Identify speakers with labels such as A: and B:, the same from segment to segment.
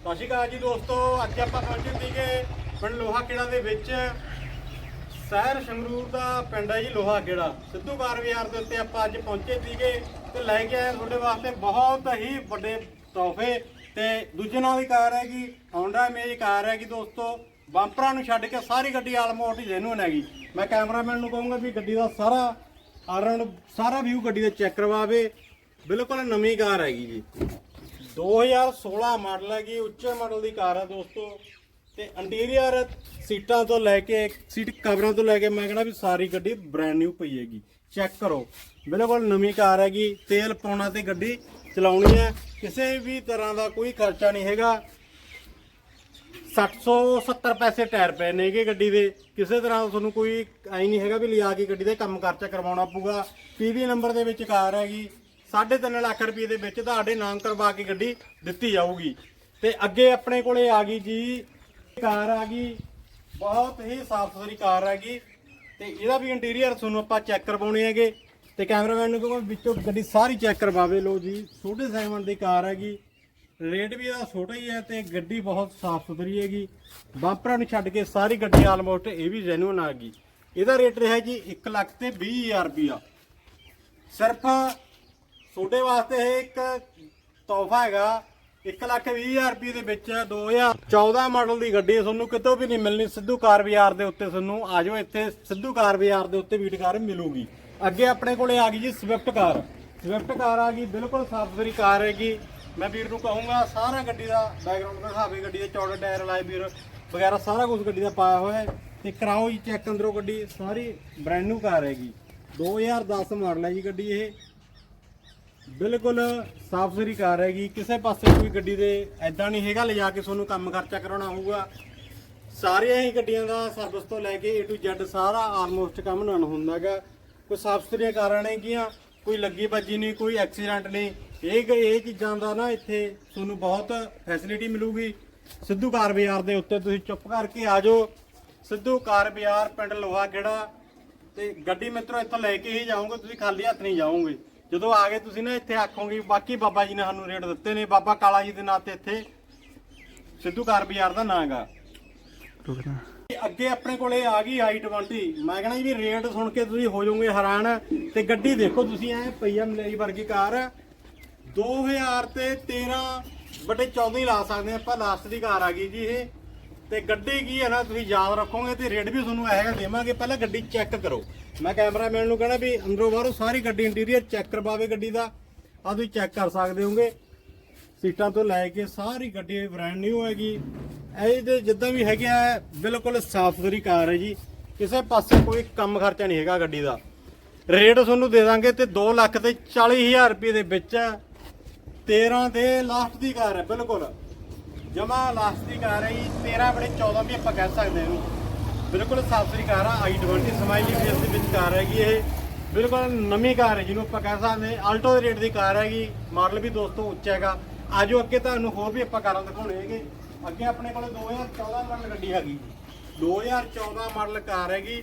A: ਸਤਿ ਸ਼੍ਰੀ ਅਕਾਲ ਜੀ ਦੋਸਤੋ, ਅੱਜ ਆਪਾਂ ਪਹੁੰਚੇ ਸੀਗੇ ਪਿੰਡ ਲੋਹਾ ਕਿਲਾ ਦੇ ਵਿੱਚ। ਸ਼ਹਿਰ ਸੰਗਰੂਰ ਦਾ ਪਿੰਡ ਹੈ ਜੀ ਲੋਹਾ ਕਿਲਾ ਸਿੱਧੂ ਕਾਰ ਬਾਜ਼ਾਰ ਦੇ ਉੱਤੇ ਆਪਾਂ ਅੱਜ ਪਹੁੰਚੇ ਸੀਗੇ ਤੇ ਲੈ ਕੇ ਆਏ ਤੁਹਾਡੇ ਵਾਸਤੇ ਬਹੁਤ ਹੀ ਵੱਡੇ ਤੋਹਫੇ ਤੇ ਦੂਜੇ ਨਾਲ ਦੀ ਕਾਰ ਹੈਗੀ, Honda Image ਕਾਰ ਹੈਗੀ ਦੋਸਤੋ। ਬੰਪਰਾਂ ਨੂੰ ਛੱਡ ਕੇ ਸਾਰੀ ਗੱਡੀ ਆਲਮੋਸਟ ਜੈਨੂਨ ਹੈਗੀ। ਮੈਂ ਕੈਮਰਾਮੈਨ ਨੂੰ ਕਹੂੰਗਾ ਵੀ ਗੱਡੀ ਦਾ ਸਾਰਾ ਆਰਨ ਸਾਰਾ ਵਿਊ ਗੱਡੀ ਦਾ ਚੈੱਕ ਕਰਵਾਵੇ। ਬਿਲਕੁਲ ਨਵੀਂ ਕਾਰ ਹੈਗੀ ਜੀ। 2016 ਮਾਡਲ ਹੈਗੀ, ਉੱਚੇ ਮਾਡਲ ਦੀ ਕਾਰ ਹੈ ਦੋਸਤੋ। ਤੇ ਇੰਟੀਰੀਅਰ ਸੀਟਾਂ ਤੋਂ ਲੈ ਕੇ, ਸੀਟ ਕਵਰਾਂ ਤੋਂ ਲੈ ਕੇ ਮੈਂ ਕਹਿੰਦਾ ਵੀ ਸਾਰੀ ਗੱਡੀ ਬ੍ਰੈਂਡ ਨਿਊ ਪਈ ਹੈਗੀ। ਚੈੱਕ ਕਰੋ। ਬਿਲਕੁਲ ਨਵੀਂ ਕਾਰ ਹੈਗੀ, ਤੇਲ ਪਾਉਣਾ ਤੇ ਗੱਡੀ ਚਲਾਉਣੀ ਹੈ। ਕਿਸੇ ਵੀ ਤਰ੍ਹਾਂ ਦਾ ਕੋਈ ਖਰਚਾ ਨਹੀਂ ਹੈਗਾ। 770 ਪੈਸੇ ਟਾਇਰ ਪਏ ਨੇਗੇ ਗੱਡੀ ਦੇ। ਕਿਸੇ ਤਰ੍ਹਾਂ ਦਾ ਤੁਹਾਨੂੰ ਕੋਈ ਐ ਨਹੀਂ ਹੈਗਾ ਵੀ ਲਿਆ ਕੇ ਗੱਡੀ ਦੇ ਕੰਮ ਖਰਚਾ ਕਰਵਾਉਣਾ ਪਊਗਾ। ਪੀਵੀ ਨੰਬਰ ਦੇ ਵਿੱਚ ਕਾਰ ਹੈਗੀ। 3.5 ਲੱਖ ਰੁਪਏ ਦੇ ਵਿੱਚ ਤੁਹਾਡੇ ਨਾਮ ਕਰਵਾ ਕੇ ਗੱਡੀ ਦਿੱਤੀ ਜਾਊਗੀ। ਤੇ ਅੱਗੇ ਆਪਣੇ ਕੋਲੇ ਆ ਗਈ ਜੀ, ਕਾਰ ਆ ਗਈ, ਬਹੁਤ ਹੀ ਸਾਫ਼ ਸੁਥਰੀ ਕਾਰ ਹੈਗੀ ਤੇ ਇਹਦਾ ਵੀ ਇੰਟੀਰੀਅਰ ਤੁਹਾਨੂੰ ਆਪਾਂ ਚੈੱਕ ਕਰਵਾਉਣੇ ਹੈਗੇ। ਤੇ ਕੈਮਰਾਮੈਨ ਨੂੰ ਕਹੂੰਗਾ ਵਿੱਚੋਂ ਗੱਡੀ ਸਾਰੀ ਚੈੱਕ ਕਰਵਾਵੇ। ਲਓ ਜੀ, ਛੋਟੇ ਸੈਗਮੈਂਟ ਦੀ ਕਾਰ ਹੈਗੀ। ਰੇਟ ਵੀ ਇਹਦਾ ਛੋਟਾ ਹੀ ਹੈ ਤੇ ਗੱਡੀ ਬਹੁਤ ਸਾਫ਼ ਸੁਥਰੀ ਹੈਗੀ। ਬੰਪਰਾਂ ਨੂੰ ਛੱਡ ਕੇ ਸਾਰੀ ਗੱਡੀ ਆਲਮੋਸਟ ਇਹ ਵੀ ਜੈਨੂਨ ਆ ਗਈ। ਇਹਦਾ ਰੇਟ ਰਿਹਾ ਜੀ 1 ਲੱਖ ਤੇ 20000 ਰੁਪਿਆ ਸਿਰਫ ਤੁਹਾਡੇ ਵਾਸਤੇ ਇਹ ਇੱਕ ਤੋਹਫਾ ਹੈਗਾ 1 ਲੱਖ 20000 ਰੁਪਏ ਦੇ ਵਿੱਚ 2014 ਮਾਡਲ ਦੀ ਗੱਡੀ ਤੁਹਾਨੂੰ ਕਿਤੋਂ ਵੀ ਨਹੀਂ ਮਿਲਣੀ, ਸਿੱਧੂ ਕਾਰ ਬਾਜ਼ਾਰ ਦੇ ਉੱਤੇ ਤੁਹਾਨੂੰ ਆ ਜਾਓ ਇੱਥੇ ਸਿੱਧੂ ਕਾਰ ਬਾਜ਼ਾਰ ਦੇ ਉੱਤੇ ਵੀਟ ਕਾਰ ਮਿਲੂਗੀ। ਅੱਗੇ ਆਪਣੇ ਕੋਲੇ ਆ ਗਈ ਜੀ ਸਵਿਫਟ ਕਾਰ। ਸਵਿਫਟ ਕਾਰ ਆ ਗਈ, ਬਿਲਕੁਲ ਸਾਫ਼ ਸੁਥਰੀ ਕਾਰ ਹੈਗੀ। ਮੈਂ ਵੀਰ ਨੂੰ ਕਹੂੰਗਾ, ਸਾਰਾ ਗੱਡੀ ਦਾ ਬੈਕਗ੍ਰਾਉਂਡ ਦਿਖਾਵੇ, ਗੱਡੀ ਦੇ ਚੌੜੇ ਟਾਇਰ ਲਾਏ ਵੀਰ, ਵਗੈਰਾ ਸਾਰਾ ਕੁਝ ਗੱਡੀ ਦਾ ਪਾਇਆ ਹੋਇਆ ਹੈ। ਤੇ ਕਰਾਓ ਜੀ ਚੈੱਕ ਅੰਦਰੋਂ ਗੱਡੀ, ਸਾਰੀ ਬ੍ਰੈਂਡ ਨਿਊ ਕਾਰ ਹੈਗੀ। 2010 ਮਾਡਲ ਹੈ ਜੀ ਗੱਡੀ ਇਹ। ਬਿਲਕੁਲ ਸਾਫ਼ ਸੁਥਰੀ ਕਾਰ ਹੈਗੀ। ਕਿਸੇ ਪਾਸੇ ਕੋਈ ਗੱਡੀ ਦੇ ਐਦਾਂ ਨਹੀਂ ਹੈਗਾ, ਲਿਜਾ ਕੇ ਤੁਹਾਨੂੰ ਕੰਮ ਖਰਚਾ ਕਰਾਉਣਾ ਹੋਊਗਾ। ਸਾਰੀਆਂ ਹੀ ਗੱਡੀਆਂ ਦਾ ਸਰਵਿਸ ਤੋਂ ਲੈ ਕੇ A to Z ਸਾਰਾ ਆਲਮੋਸਟ ਕੰਮ ਨਾ ਹੁੰਦਾਗਾ ਕੋਈ ਸਾਫ਼ ਸੁਥਰੀਆਂ ਕਾਰਾਂ ਨੇਗੀਆਂ ਕੋਈ ਲੱਗੀ ਭੱਜੀ ਨਹੀਂ, ਕੋਈ ਐਕਸੀਡੈਂਟ ਨਹੀਂ। ਇਹ ਇਹ ਚੀਜ਼ਾਂ ਦਾ ਨਾ ਇੱਥੇ ਤੁਹਾਨੂੰ ਬਹੁਤ ਫੈਸਿਲਿਟੀ ਮਿਲੂਗੀ। ਸਿੱਧੂ ਕਾਰ ਬਾਜ਼ਾਰ ਦੇ ਉੱਤੇ ਤੁਸੀਂ ਚੁੱਪ ਕਰਕੇ ਆ ਜਾਓ। ਸਿੱਧੂ ਕਾਰ ਬਾਜ਼ਾਰ ਪਿੰਡ ਲੋਹਾ ਗੇੜਾ ਤੇ ਗੱਡੀ ਮਿੱਤਰੋ, ਇੱਥੋਂ ਲੈ ਕੇ ਹੀ ਜਾਓਗੇ, ਤੁਸੀਂ ਖਾਲੀ ਹੱਥ ਨਹੀਂ ਜਾਓਗੇ। ਜਦੋਂ ਆ ਗਏ ਤੁਸੀਂ ਨਾ ਇੱਥੇ ਆਖੋਗੇ ਬਾਕੀ ਬਾਬਾ ਜੀ ਨੇ ਸਾਨੂੰ ਰੇਟ ਦਿੱਤੇ ਨੇ ਬਾਬਾ ਕਾਲਾ ਜੀ ਦੇ ਨਾਂ ਤੇ ਇੱਥੇ ਸਿੱਧੂ ਕਾਰ ਬਾਜ਼ਾਰ ਦਾ ਨਾਂ ਗਾ। ਅੱਗੇ ਆਪਣੇ ਕੋਲੇ ਆ ਗਈ i20 ਮੈਂ ਕਹਿੰਦਾ ਜੀ ਵੀ ਰੇਟ ਸੁਣ ਕੇ ਤੁਸੀਂ ਹੋ ਜਾਓਗੇ ਹੈਰਾਨ। ਤੇ ਗੱਡੀ ਦੇਖੋ ਤੁਸੀਂ ਐ ਪਈਆ ਮਲੇਰੀ ਵਰਗੀ ਕਾਰ। 2000 ਤੇ 13 ਬਟੇ 14 ਹੀ ਲਾ ਸਕਦੇ ਆਪਾਂ ਲਾਸਟ ਦੀ ਕਾਰ ਆ ਗਈ ਜੀ ਇਹ। ਤੇ ਗੱਡੀ ਕੀ ਹੈ ਨਾ, ਤੁਸੀਂ ਯਾਦ ਰੱਖੋਗੇ ਤੇ ਰੇਟ ਵੀ ਤੁਹਾਨੂੰ ਆਏਗਾ ਦੇਵਾਂਗੇ। ਪਹਿਲਾਂ ਗੱਡੀ ਚੈੱਕ ਕਰੋ। ਮੈਂ ਕੈਮਰਾਮੈਨ ਨੂੰ ਕਹਿਣਾ ਵੀ ਅੰਦਰੋਂ ਬਾਹਰੋਂ ਸਾਰੀ ਗੱਡੀ ਇੰਟੀਰੀਅਰ ਚੈੱਕ ਕਰਵਾਵੇ ਗੱਡੀ ਦਾ। ਆ ਤੁਸੀਂ ਚੈੱਕ ਕਰ ਸਕਦੇ ਹੋਗੇ। ਸੀਟਾਂ ਤੋਂ ਲੈ ਕੇ ਸਾਰੀ ਗੱਡੀ ਬ੍ਰਾਂਡ ਨਿਊ ਹੈਗੀ। ਇਹ ਦੇ ਜਿੱਦਾਂ ਵੀ ਹੈਗਾ ਬਿਲਕੁਲ ਸਾਫ਼ ਸੁਥਰੀ ਕਾਰ ਹੈ ਜੀ। ਕਿਸੇ ਪਾਸੇ ਕੋਈ ਕੰਮ ਖਰਚਾ ਨਹੀਂ ਹੈਗਾ ਗੱਡੀ ਦਾ। ਰੇਟ ਤੁਹਾਨੂੰ ਦੇ ਦਾਂਗੇ ਤੇ 2 ਲੱਖ ਤੇ 40000 ਰੁਪਏ ਦੇ ਵਿੱਚ ਹੈ। 13 ਦੇ ਲਾਸਟ ਦੀ ਕਾਰ ਹੈ, ਬਿਲਕੁਲ। ਜਮਾ ਲਾਸਟ ਦੀ ਕਾਰ ਹੈ ਜੀ। 13 ਬੜੇ 14 ਵੀ ਆਪਾਂ ਕਹਿ ਸਕਦੇ ਹਾਂ ਇਹਨੂੰ। ਬਿਲਕੁਲ ਸਾਫ਼ ਸੁਥਰੀ ਕਾਰ ਆ i20 ਸਮਾਈਲੀ ਫੇਸ ਦੇ ਵਿੱਚ ਕਾਰ ਹੈਗੀ ਇਹ। ਬਿਲਕੁਲ ਨਵੀਂ ਕਾਰ ਹੈ ਜਿਹਨੂੰ ਆਪਾਂ ਕਹਿ ਸਕਦੇ ਹਾਂ। ਆਲਟੋ ਦੇ ਰੇਟ ਦੀ ਕਾਰ ਹੈਗੀ ਮਾਡਲ ਵੀ ਦੋਸਤੋ ਉੱਚਾ ਹੈਗਾ। ਆਜੋ ਅੱਗੇ ਤੁਹਾਨੂੰ ਹੋਰ ਵੀ ਆਪਾਂ ਕਾਰਾਂ ਦਿਖਾਉਣੇ ਹੈਗੇ। ਅੱਗੇ ਆਪਣੇ ਕੋਲ 2014 ਮਾਡਲ ਗੱਡੀ ਹੈਗੀ। 2014 ਮਾਡਲ ਕਾਰ ਹੈਗੀ।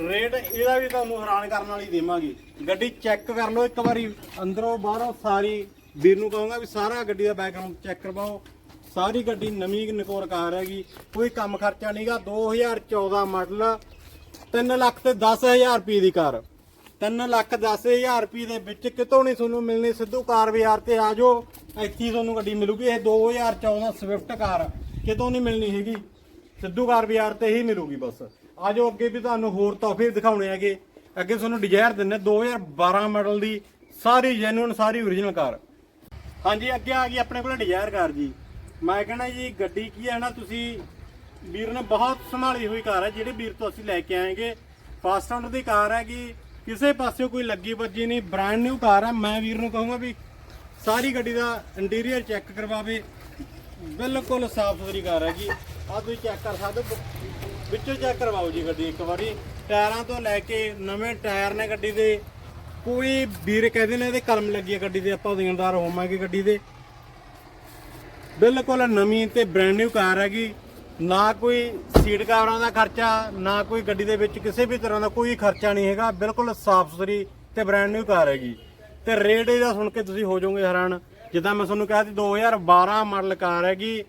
A: ਰੇਟ ਇਹਦਾ ਵੀ ਤੁਹਾਨੂੰ ਹੈਰਾਨ ਕਰਨ ਵਾਲੀ ਦੇਵਾਂਗੇ। ਗੱਡੀ ਚੈੱਕ ਕਰ ਲਓ, ਇੱਕ ਵਾਰੀ ਅੰਦਰੋਂ ਬਾਹਰੋਂ ਸਾਰੀ ਵੀਰ ਨੂੰ ਕਹੂੰਗਾ ਵੀ ਸਾਰਾ ਗੱਡੀ ਦਾ ਬੈਕਗ੍ਰਾਉਂਡ ਚੈੱਕ ਕਰਵਾਓ। ਸਾਰੀ ਗੱਡੀ ਨਵੀਂ ਨਕੋਰ ਕਾਰ ਹੈਗੀ, ਕੋਈ ਕੰਮ ਖਰਚਾ ਨਹੀਂਗਾ 2014 ਮਾਡਲ 3 ਲੱਖ ਤੇ 10000 ਰੁਪਏ ਦੀ ਕਾਰ। 3 ਲੱਖ 10000 ਰੁਪਏ ਦੇ ਵਿੱਚ ਕਿਤੋਂ ਨਹੀਂ ਤੁਹਾਨੂੰ ਮਿਲਣੀ, ਸਿੱਧੂ ਕਾਰ ਬਾਜ਼ਾਰ ਤੇ ਆ ਜਾਓ, ਇੱਥੇ ਤੁਹਾਨੂੰ ਗੱਡੀ ਮਿਲੂਗੀ, ਇਹ 2014 ਸਵਿਫਟ ਕਾਰ, ਕਿਤੋਂ ਨਹੀਂ ਮਿਲਣੀ ਹੈਗੀ। ਸਿੱਧੂ ਕਾਰ ਬਾਜ਼ਾਰ ਤੇ ਹੀ ਮਿਲੂਗੀ ਬਸ। ਆ ਜਾਓ, ਅੱਗੇ ਵੀ ਤੁਹਾਨੂੰ ਹੋਰ ਤੋਹਫੇ ਦਿਖਾਉਣੇ ਹੈਗੇ। ਅੱਗੇ ਤੁਹਾਨੂੰ ਡਿਜ਼ਾਇਰ ਦਿੰਨੇ 2012 ਮਾਡਲ ਦੀ, ਸਾਰੀ ਜੈਨੂਨ ਸਾਰੀ ਓਰੀਜਨਲ ਕਾਰ। ਹਾਂਜੀ, ਅੱਗੇ ਆ ਗਈ ਆਪਣੇ ਕੋਲ ਡਿਜ਼ਾਇਰ ਕਾਰ ਜੀ। ਮੈਂ ਕਹਿੰਦਾ ਜੀ, ਗੱਡੀ ਕੀ ਹੈ ਨਾ, ਤੁਸੀਂ ਵੀਰ ਨੇ ਬਹੁਤ ਸੰਭਾਲੀ ਹੋਈ ਕਾਰ ਹੈ, ਜਿਹੜੇ ਵੀਰ ਤੋਂ ਅਸੀਂ ਲੈ ਕੇ ਆਏਗੇ। ਫਾਸਟ ਓਨਰ ਦੀ ਕਾਰ ਹੈ ਹੈਗੀ ਕਿਸੇ ਪਾਸੇ ਕੋਈ ਲੱਗੀ ਵੱਜੀ ਨਹੀਂ ਬ੍ਰਾਂਡ ਨਿਊ ਕਾਰ ਹੈ। ਮੈਂ ਵੀਰ ਨੂੰ ਕਹੂੰਗਾ ਵੀ ਸਾਰੀ ਗੱਡੀ ਦਾ ਇੰਟੀਰੀਅਰ ਚੈੱਕ ਕਰਵਾਵੇ। ਬਿਲਕੁਲ ਸਾਫ਼ ਸੁਥਰੀ ਕਾਰ ਹੈ ਜੀ। ਆ ਤੁਸੀਂ ਚੈੱਕ ਕਰ ਸਕਦੇ ਹੋ, ਵਿੱਚੋਂ ਚੈੱਕ ਕਰਵਾਓ ਜੀ ਗੱਡੀ ਇੱਕ ਵਾਰੀ। ਟਾਇਰਾਂ ਤੋਂ ਲੈ ਕੇ ਨਵੇਂ ਟਾਇਰ ਨੇ ਗੱਡੀ ਦੇ, ਕੋਈ ਵੀਰ ਕਹਿੰਦੇ ਨੇ ਇਹਦੇ ਕਲਮ ਲੱਗੀ ਹੈ ਗੱਡੀ ਦੇ, ਆਪਾਂ ਦੇਣਦਾਰ ਹੋਵਾਂਗੇ ਗੱਡੀ ਦੇ। ਬਿਲਕੁਲ ਨਵੀਂ ਤੇ ਬ੍ਰੈਂਡ ਨਿਊ ਕਾਰ ਹੈਗੀ। ਨਾ ਕੋਈ ਸੀਟ ਕਵਰਾਂ ਦਾ ਖਰਚਾ, ਨਾ ਕੋਈ ਗੱਡੀ ਦੇ ਵਿੱਚ ਕਿਸੇ ਵੀ ਤਰ੍ਹਾਂ ਦਾ ਕੋਈ ਖਰਚਾ ਨਹੀਂ ਹੈਗਾ। ਬਿਲਕੁਲ ਸਾਫ਼ ਸੁਥਰੀ ਤੇ ਬ੍ਰੈਂਡ ਨਿਊ ਕਾਰ ਹੈਗੀ। ਤੇ ਰੇਟ ਇਹਦਾ ਸੁਣ ਕੇ ਤੁਸੀਂ ਹੋ ਜਾਓਗੇ ਹੈਰਾਨ। ਜਿੱਦਾਂ ਮੈਂ ਤੁਹਾਨੂੰ ਕਿਹਾ ਸੀ 2012 ਮਾਡਲ ਕਾਰ ਹੈਗੀ।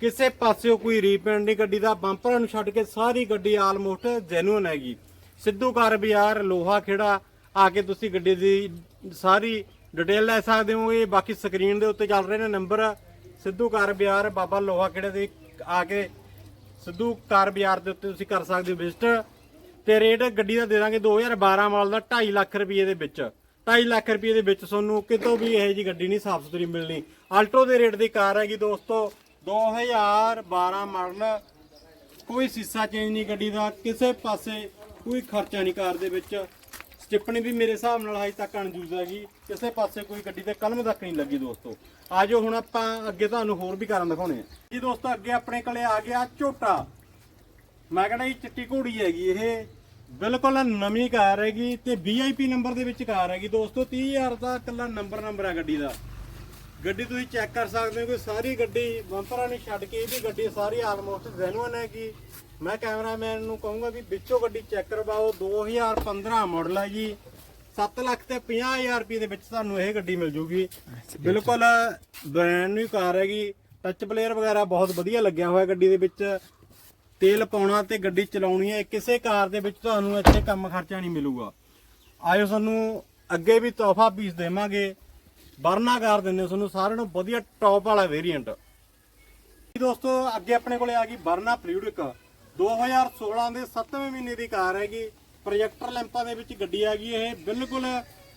A: ਕਿਸੇ ਪਾਸਿਓ ਕੋਈ ਰੀਪੇਂਟ ਨਹੀਂ, ਗੱਡੀ ਦਾ ਬੰਪਰਾਂ ਨੂੰ ਛੱਡ ਕੇ ਸਾਰੀ ਗੱਡੀ ਆਲਮੋਸਟ ਜੈਨੂਨ ਹੈਗੀ। ਸਿੱਧੂ ਕਾਰ ਬਾਜ਼ਾਰ, ਲੋਹਾ ਖੇੜਾ, ਆ ਕੇ ਤੁਸੀਂ ਗੱਡੀ ਦੀ ਸਾਰੀ ਡਿਟੇਲ ਲੈ ਸਕਦੇ ਹੋ ਇਹ ਬਾਕੀ ਸਕਰੀਨ ਦੇ ਉੱਤੇ ਚੱਲ ਰਹੇ ਨੇ ਨੰਬਰ ਸਿੱਧੂ ਕਾਰ ਬਾਜ਼ਾਰ, ਬਾਬਾ ਲੋਹਾ ਖੇੜੇ ਦੇ ਆ ਕੇ ਸਿੱਧੂ ਕਾਰ ਬਾਜ਼ਾਰ ਦੇ ਉੱਤੇ ਤੁਸੀਂ ਕਰ ਸਕਦੇ ਹੋ ਵਿਜ਼ਿਟ ਤੇ ਰੇਟ ਗੱਡੀ ਦਾ ਦੇ ਦਾਂਗੇ 2012 ਮਾਡਲ ਦਾ 2.5 ਲੱਖ ਰੁਪਏ ਦੇ ਵਿੱਚ। 2.5 ਲੱਖ ਰੁਪਏ ਦੇ ਵਿੱਚ ਤੁਹਾਨੂੰ ਕਿਤੋਂ ਵੀ ਇਹੋ ਜੀ ਗੱਡੀ ਨਹੀਂ ਸਾਫ਼ ਸੁਥਰੀ ਮਿਲਣੀ। ਆਲਟੋ ਦੇ ਰੇਟ ਦੀ ਕਾਰ ਹੈਗੀ ਦੋਸਤੋ 2012 ਮਾਡਲ। ਕੋਈ ਸੀਸਾ ਚੇਂਜ ਨਹੀਂ ਗੱਡੀ ਦਾ, ਕਿਸੇ ਪਾਸੇ ਕੋਈ ਖਰਚਾ ਨਹੀਂ ਕਾਰ ਦੇ ਵਿੱਚ। ਸਟਿੱਪਣੀ ਵੀ ਮੇਰੇ ਹਿਸਾਬ ਨਾਲ ਹਜੇ ਤੱਕ ਅਣਜੂਜ ਹੈਗੀ। ਕਿਸੇ ਪਾਸੇ ਕੋਈ ਗੱਡੀ ਤੇ ਕਲਮ ਤੱਕ ਨਹੀਂ ਲੱਗੀ ਦੋਸਤੋ। ਆਜੋ ਹੁਣ ਆਪਾਂ ਅੱਗੇ ਤੁਹਾਨੂੰ ਹੋਰ ਵੀ ਕਾਰਾਂ ਦਿਖਾਉਣੇ ਆ। ਜੀ ਦੋਸਤੋ, ਅੱਗੇ ਆਪਣੇ ਕੋਲੇ ਆ ਗਿਆ ਝੋਟਾ। ਮੈਂ ਕਹਿੰਦਾ ਜੀ ਚਿੱਟੀ ਘੋੜੀ ਹੈਗੀ ਇਹ। ਬਿਲਕੁਲ ਨਵੀਂ ਕਾਰ ਹੈਗੀ ਤੇ VIP ਨੰਬਰ ਦੇ ਵਿੱਚ ਕਾਰ ਹੈਗੀ। ਦੋਸਤੋ 30000 ਦਾ ਇਕੱਲਾ ਨੰਬਰ ਨੰਬਰ ਹੈ ਗੱਡੀ ਦਾ। ਗੱਡੀ ਤੁਸੀਂ ਚੈੱਕ ਕਰ ਸਕਦੇ ਹੋ ਕਿ ਸਾਰੀ ਗੱਡੀ ਬੰਪਰਾਂ ਨੂੰ ਛੱਡ ਕੇ ਇਹਦੀ ਗੱਡੀ ਸਾਰੀ ਆਲਮੋਸਟ ਜੈਨੂਅਨ ਹੈਗੀ। ਮੈਂ ਕੈਮਰਾਮੈਨ ਨੂੰ ਕਹੂੰਗਾ ਵੀ ਵਿੱਚੋਂ ਗੱਡੀ ਚੈੱਕ ਕਰਵਾਓ 2015 ਮਾਡਲ ਹੈ ਜੀ। 7 ਲੱਖ ਤੇ 50000 ਰੁਪਏ ਦੇ ਵਿੱਚ ਤੁਹਾਨੂੰ ਇਹ ਗੱਡੀ ਮਿਲ ਜੂਗੀ। ਬਿਲਕੁਲ ਬ੍ਰਾਂਡ ਨਿਊ ਕਾਰ ਹੈਗੀ। ਟੱਚ ਪਲੇਅਰ ਵਗੈਰਾ ਬਹੁਤ ਵਧੀਆ ਲੱਗਿਆ ਹੋਇਆ ਗੱਡੀ ਦੇ ਵਿੱਚ। ਤੇਲ ਪਾਉਣਾ ਤੇ ਗੱਡੀ ਚਲਾਉਣੀ ਹੈ। ਕਿਸੇ ਕਾਰ ਦੇ ਵਿੱਚ ਤੁਹਾਨੂੰ ਇੱਥੇ ਕੰਮ ਖਰਚਾ ਨਹੀਂ ਮਿਲੂਗਾ। ਆਇਓ ਸਾਨੂੰ ਅੱਗੇ ਵੀ ਤੋਹਫਾ ਪੀਸ ਦੇਵਾਂਗੇ। ਵਰਨਾ ਕਾਰ ਦਿੰਦੇ ਤੁਹਾਨੂੰ, ਸਾਰਿਆਂ ਨੂੰ ਵਧੀਆ ਟੌਪ ਵਾਲਾ ਵੇਰੀਐਂਟ ਦੋਸਤੋ, ਅੱਗੇ ਆਪਣੇ ਕੋਲੇ ਆ ਗਈ ਵਰਨਾ ਪ੍ਰੀਡਿਕ 2016 ਦੇ 7ਵੇਂ ਮਹੀਨੇ ਦੀ ਕਾਰ ਹੈਗੀ। ਪ੍ਰੋਜੈਕਟਰ ਲੈਂਪਾਂ ਦੇ ਵਿੱਚ ਗੱਡੀ ਆ ਗਈ ਇਹ। ਬਿਲਕੁਲ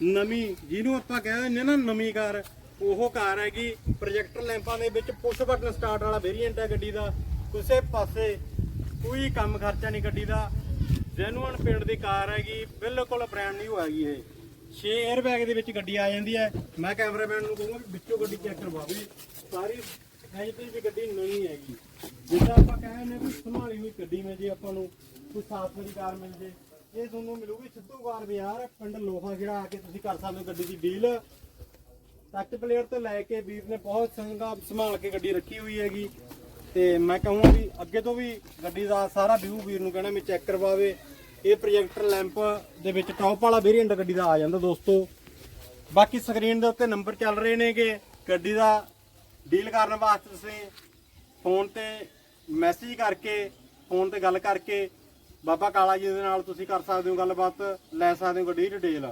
A: ਨਵੀਂ, ਜਿਹਨੂੰ ਆਪਾਂ ਕਹਿ ਦਿੰਦੇ ਹਾਂ ਨਾ ਨਵੀਂ ਕਾਰ, ਉਹ ਕਾਰ ਹੈਗੀ। ਪ੍ਰੋਜੈਕਟਰ ਲੈਂਪਾਂ ਦੇ ਵਿੱਚ ਪੁਸ਼ ਬਟਨ ਸਟਾਰਟ ਵਾਲਾ ਵੇਰੀਐਂਟ ਹੈ ਗੱਡੀ ਦਾ। ਕਿਸੇ ਪਾਸੇ ਕੋਈ ਕੰਮ ਖਰਚਾ ਨਹੀਂ ਗੱਡੀ ਦਾ। ਜੈਨੂਅਨ ਪਿੰਡ ਦੀ ਕਾਰ ਹੈਗੀ। ਬਿਲਕੁਲ ਬ੍ਰਾਂਡ ਨਿਊ ਹੈਗੀ ਇਹ। 6 에ਅਰ ਬੈਗ ਦੇ ਵਿੱਚ ਗੱਡੀ ਆ ਜਾਂਦੀ ਹੈ। ਮੈਂ ਕੈਮਰਾਮੈਨ ਨੂੰ ਕਹੂੰਗਾ ਵੀ ਵਿੱਚੋਂ ਗੱਡੀ ਚੈੱਕ ਕਰਵਾਵੇ ਸਾਰੀ ਐਜਟੀ ਵੀ ਗੱਡੀ ਨਵੀਂ ਹੈਗੀ। ਜਿੱਦਾਂ ਆਪਾਂ ਕਹਿੰਦੇ ਵੀ ਸੰਭਾਲੀ ਹੋਈ ਗੱਡੀ ਵਿੱਚ ਜੇ ਆਪਾਂ ਨੂੰ, ਕੋਈ ਸਾਫ਼ ਸੁਥਰੀ ਕਾਰ ਮਿਲ ਜੇ। ਇਹ ਤੁਹਾਨੂੰ ਮਿਲੂਗੀ ਸਿੱਧੂ ਕਾਰ ਬਾਜ਼ਾਰ ਪਿੰਡ ਲੋਹਾ ਜਿਹੜਾ ਆ ਕੇ ਤੁਸੀਂ ਕਰ ਸਕਦੇ ਹੋ ਗੱਡੀ ਦੀ ਡੀਲ ਟੱਚ ਪਲੇਅਰ ਤੋਂ ਲੈ ਕੇ ਵੀਰ ਨੇ ਬਹੁਤ ਸੰਗਾ ਸੰਭਾਲ ਕੇ ਗੱਡੀ ਰੱਖੀ ਹੋਈ ਹੈਗੀ। ਤੇ ਮੈਂ ਕਹੂੰਗਾ ਵੀ ਅੱਗੇ ਤੋਂ ਵੀ ਗੱਡੀ ਦਾ ਸਾਰਾ ਵਿਊ ਵੀਰ ਨੂੰ ਕਹਿਣਾ ਮੈਂ ਚੈੱਕ ਕਰਵਾਵੇ। ਇਹ ਪ੍ਰੋਜੈਕਟਰ ਲੈਂਪ ਦੇ ਵਿੱਚ ਟੌਪ ਵਾਲਾ ਵੇਰੀਐਂਟ ਗੱਡੀ ਦਾ ਆ ਜਾਂਦਾ ਦੋਸਤੋ। ਬਾਕੀ ਸਕਰੀਨ ਦੇ ਉੱਤੇ ਨੰਬਰ ਚੱਲ ਰਹੇ ਨੇਗੇ। ਗੱਡੀ ਦਾ ਡੀਲ ਕਰਨ ਵਾਸਤੇ ਤੁਸੀਂ ਫੋਨ ਤੇ ਮੈਸੇਜ ਕਰਕੇ ਫੋਨ ਤੇ ਗੱਲ ਕਰਕੇ ਬਾਬਾ ਕਾਲਾ ਜੀ ਦੇ ਨਾਲ ਤੁਸੀਂ ਕਰ ਸਕਦੇ ਹੋ ਗੱਲਬਾਤ, ਲੈ ਸਕਦੇ ਹੋ ਗੱਡੀ ਦੀ ਡਿਟੇਲ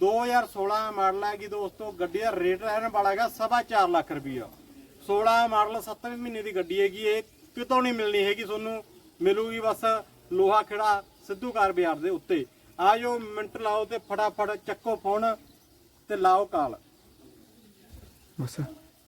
A: 2016 ਮਾਡਲ ਹੈਗੀ ਦੋਸਤੋ, ਗੱਡੀ ਦਾ ਰੇਟ ਰਹਿਣ ਵਾਲਾ ਹੈਗਾ ਸਵਾ ਚਾਰ ਲੱਖ ਰੁਪਈਆ। 16 ਮਾਡਲ 7ਵੇਂ ਮਹੀਨੇ ਦੀ ਗੱਡੀ ਹੈਗੀ, ਇਹ ਕਿਤੋਂ ਨਹੀਂ ਮਿਲਣੀ ਹੈਗੀ ਤੁਹਾਨੂੰ, ਮਿਲੂਗੀ ਬਸ ਲੋਹਾ ਖਿੜਾ ਸਿੱਧੂ ਕਾਰ ਬਾਜ਼ਾਰ ਦੇ ਉੱਤੇ। ਆ ਜੋ ਮਿੰਟ ਲਾਓ ਤੇ ਫਟਾਫਟ ਚੱਕੋ ਫੋਨ ਤੇ ਲਾਓ ਕਾਲ।
B: ਬਸ।